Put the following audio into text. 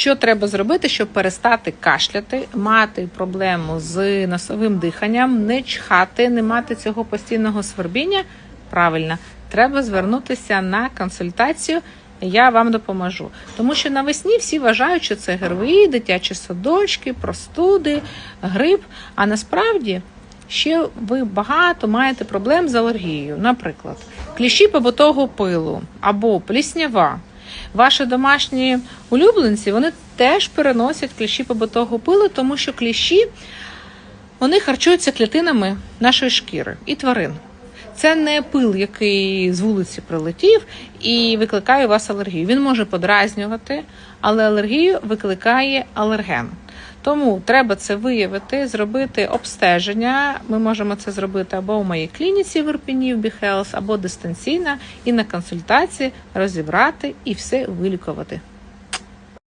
Що треба зробити, щоб перестати кашляти, мати проблему з носовим диханням, не чхати, не мати цього постійного свербіння? Правильно, треба звернутися на консультацію. Я вам допоможу, тому що навесні всі вважають, що це ГРВІ, дитячі садочки, простуди, грип. А насправді ще ви багато маєте проблем з алергією. Наприклад, кліщі побутового пилу або пліснява. Ваші домашні улюбленці вони теж переносять кліщі побутового пилу, тому що кліщі вони харчуються клітинами нашої шкіри і тварин. Це не пил, який з вулиці прилетів і викликає у вас алергію. Він може подразнювати, але алергію викликає алерген. Тому треба це виявити, зробити обстеження. Ми можемо це зробити або у моїй клініці в Ірпіні, в Біхелс, або дистанційно, і на консультації розібрати і все вилікувати.